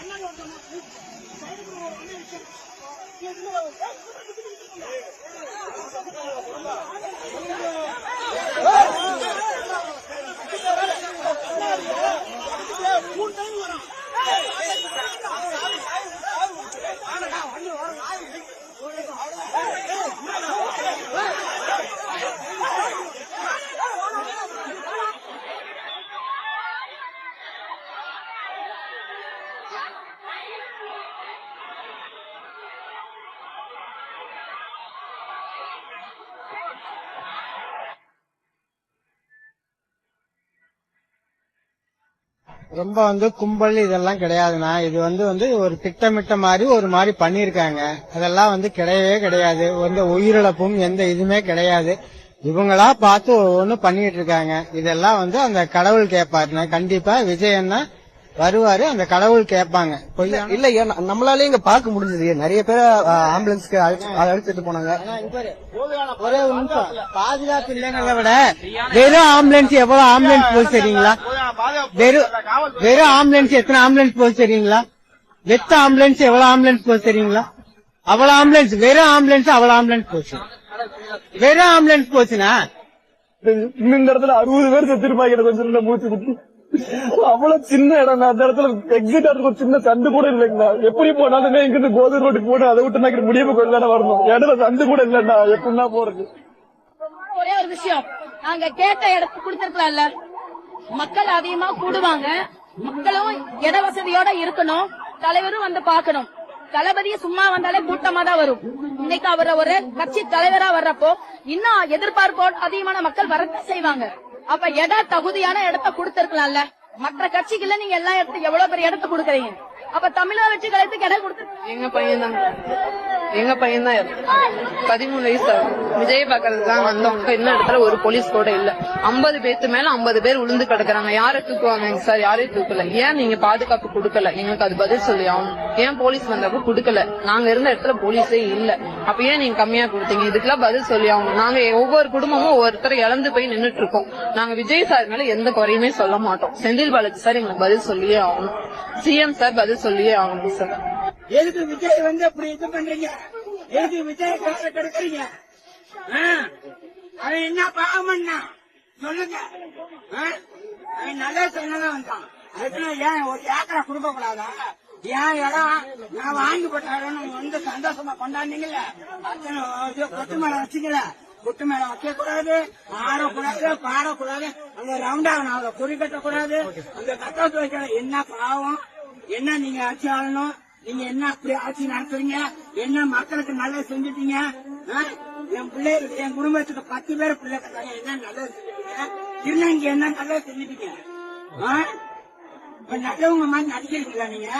அண்ணன் ரொம்ப வந்து கும்பல் இதெல்லாம் கிடையாதுண்ணா. இது வந்து வந்து ஒரு திட்டமிட்ட மாதிரி ஒரு மாதிரி பண்ணிருக்காங்க அதெல்லாம் வந்து கிடையவே கிடையாது. எந்த உயிரிழப்பும் எந்த இதுவுமே கிடையாது. இவங்களா பார்த்து ஒண்ணு பண்ணிட்டு இருக்காங்க இதெல்லாம் வந்து அந்த கடவுள் கேட்பாருண்ணா கண்டிப்பா விஜய் அண்ணா வருவாரு அந்த கடவுள் கேட்பாங்க. இல்ல நம்மளாலே இங்க பார்க்க முடிஞ்சது. நிறைய பேர் ஆம்புலன்ஸ்க்கு அழை- அழைச்சிட்டு போனாங்க. ஒரே பாதுகாப்பு இல்லைங்கிறத விட வெறும் ஆம்புலன்ஸ் எவ்வளவு ஆம்புலன்ஸ் போகுது தெரியுங்களா? வெறும் வெறும் ஆம்புலன்ஸ் எத்தனை ஆம்புலன்ஸ் போகுது தெரியுங்களா? வெத்த ஆம்புலன்ஸ் எவ்வளவு ஆம்புலன்ஸ் போகுது தெரியுங்களா? அவ்வளவு ஆம்புலன்ஸ் வெறும் ஆம்புலன்ஸ் அவ்வளவு ஆம்புலன்ஸ் போச்சு. வெறும் ஆம்புலன்ஸ் போச்சுனா? இந்த இடத்துல அறுபது பேர் செத்துருப்பாங்க எனக்கு கொஞ்சம் மூச்சு அவ்வளவு சின்ன இடம் அந்த இடத்துல எக்ஸிட் ஒரு சின்ன சந்து கூட இல்லைங்கண்ணா. எப்படி போனாலுமே இங்க இருந்து கோதை ரோட்டுக்கு போட்டு அதை விட்டு நான் முடிவு கொண்டு வரணும். இடத்துல சந்து கூட இல்லைண்ணா எப்படின்னா போறது? ஒரே ஒரு விஷயம். நாங்க கேட்ட இடத்துக்கு கொடுத்திருக்கலாம்ல. மக்கள் அதிகமா கூடுவாங்க. மக்களும் இட வசதியோட இருக்கணும். தலைவரும் வந்து பார்க்கணும். தளபதி சும்மா வந்தாலே கூட்டமா தான் வரும். இன்னைக்கு அவர் ஒரு கட்சி தலைவரா வர்றப்போ இன்னும் எதிர்பார்ப்போடு அதிகமான மக்கள் வரத்தான் செய்வாங்க. அப்ப இட தகுதியான இடத்த கொடுத்திருக்கலாம்ல. மற்ற கட்சிகள்ல நீங்க எல்லா இடத்துக்கு எவ்வளவு பெரிய இடத்த கொடுக்குறீங்க? அப்ப தமிழக வெற்றி கழகத்துக்கு இடம் கொடுத்து எங்க பையன் தான் எங்க பையன் தான் பதிமூணு வயசு ஆகுது. விஜய் பாக்குறதுக்கு தான் வந்தோம் இந்த இடத்துல ஒரு போலீஸ் கூட இல்ல. ஐம்பது பேத்து மேல ஐம்பது பேர் உளுந்து கிடக்குறாங்க. யாரை தூக்குவாங்க சார் யாரையும் தூக்கல. ஏன் நீங்க பாதுகாப்பு கொடுக்கல? எங்களுக்கு அது பதில் சொல்லி ஆகணும். ஏன் போலீஸ் வந்தப்ப கொடுக்கல? நாங்க இருந்த இடத்துல போலீஸே இல்ல. அப்ப ஏன் நீங்க கம்மியா கொடுத்தீங்க? இதுக்கெல்லாம் பதில் சொல்லி ஆகணும். நாங்க ஒவ்வொரு குடும்பமும் ஒவ்வொருத்தர் இழந்து போய் நின்னுட்டு இருக்கோம் நாங்க விஜய் சார் மேல எந்த குறையுமே சொல்ல மாட்டோம். செந்தில் பாலாஜி சார் எங்களுக்கு பதில் சொல்லியே ஆகணும். சிஎம் சார் பதில் சொல்லியே ஆகணும் சார் எதுக்கு விஜய் வந்து அப்படி இது பண்றீங்க? எதுக்கு விஜய் காசை கெடுக்குறீங்க? ஆ? அவன் என்ன பாவம் பண்ணா சொல்லுங்க. ஆ? அவன் நல்லா சொன்னதான் வந்தான். அதுக்கு ஏன் ஒரு ஏக்கரை கொடுக்க கூடாதா ஏன் இடம் நான் வாங்கி போட்டாலும் வந்து சந்தோஷமா கொண்டாடுனீங்கல்ல? அத்தனை கொத்து மேல வச்சுக்கல. கொத்து மேல வைக்க கூடாது ஆடக்கூடாது பாடக்கூடாது. அந்த ரவுண்டா அதை குறிக்கட்ட கூடாது அந்த கட்டத்து வைக்கிற என்ன பாவம்? என்ன நீங்க ஆட்சி ஆளணும்? நீங்க என்ன அப்படி ஆட்சி நடத்துறீங்க? என்ன மக்களுக்கு நல்லது செஞ்சுட்டீங்க? ஆ? என் பிள்ளைகளுக்கு என் குடும்பத்துக்கு பத்து பேர் பிள்ளை கட்டாங்க என்ன நல்லது செஞ்சுட்டீங்க? திருநங்கை என்ன நல்லது செஞ்சுட்டீங்க? ஆ? இப்ப நல்லவங்க மாதிரி நடிக்கிறீங்களா நீங்க?